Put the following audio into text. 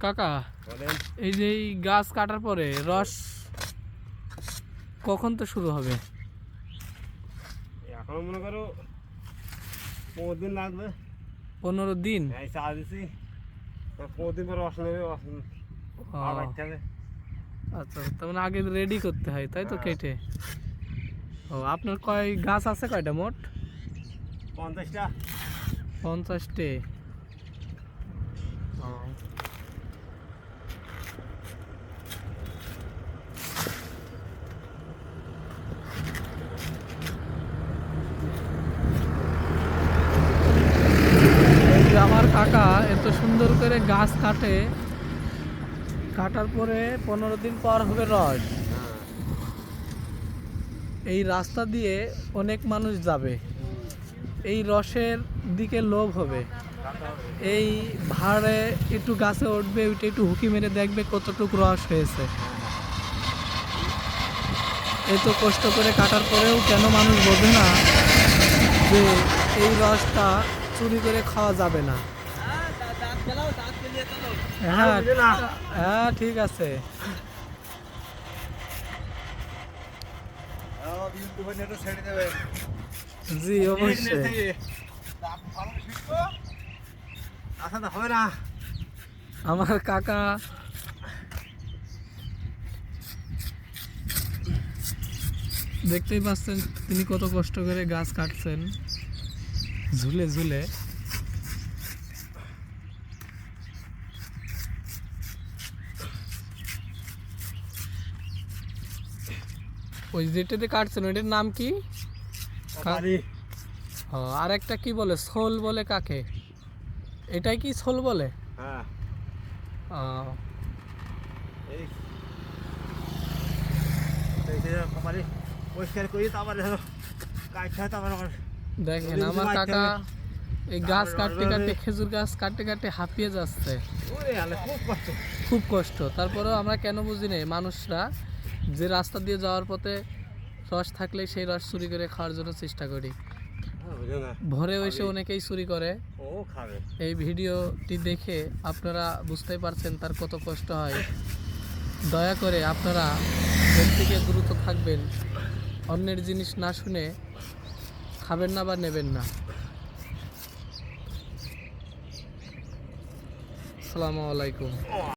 কাকা এই যে এই গাছ কাটার পরে রস কখন তো শুরু হবে? এখনও মনে করো পনেরো দিন লাগবে। পনেরো দিন? চা দিছি। পনেরো দিন পরে রস নেবে আচ্ছা তার মানে আগে রেডি করতে হয় তাই তো হ্যাঁ। কেটে? ও আপনার কয় গাছ আছে কয়টা মোট? পঞ্চাশটা। পঞ্চাশটে ও। এই যে আমার কাকা এত সুন্দর করে গাছ কাটে। কাটার পরে পনেরো দিন পর হবে রস এই রাস্তা দিয়ে অনেক মানুষ যাবে। এই রসের দিকে লোভ হবে। এই ভাড়ে একটু গাছে উঠবে ওইটা একটু হুকি মেরে দেখবে কতটুকু রস হয়েছে। এত কষ্ট করে কাটার পরেও কেন মানুষ বোঝে না যে এই রসটা চুরি করে খাওয়া যাবে না। হ্যাঁ হ্যাঁ ঠিক আছে। জি অবশ্যই। হবে না আমার কাকা দেখতেই পাচ্ছেন তিনি কত কষ্ট করে গাছ কাটছেন। ঝুলে ঝুলে। ওই যেটাতে কাটছেন ওইটার নাম কি? আর একটা কি বলে? সোল বলে কাকে? এটাই কি সোল বলে? হ্যাঁ। হয় দেখেন আমার কাকা এই গাছ কাটতে কাটতে খেজুর গাছ কাটতে কাটতে হাঁপিয়ে যাচ্ছে। খুব কষ্ট। খুব কষ্ট। তারপরেও আমরা কেন বুঝি না মানুষরা যে রাস্তা দিয়ে যাওয়ার পথে রস থাকলে সেই রস চুরি করে খাওয়ার জন্য চেষ্টা করি। হ্যাঁ, ভরে এসে অনেকেই চুরি করে। এই ভিডিওটি দেখে আপনারা বুঝতেই পারছেন তার কত কষ্ট হয়। দয়া করে আপনারা থেকে দ্রুত থাকবেন অন্যের জিনিস না শুনে খাবেন না বা নেবেন না। আসসালামু আলাইকুম।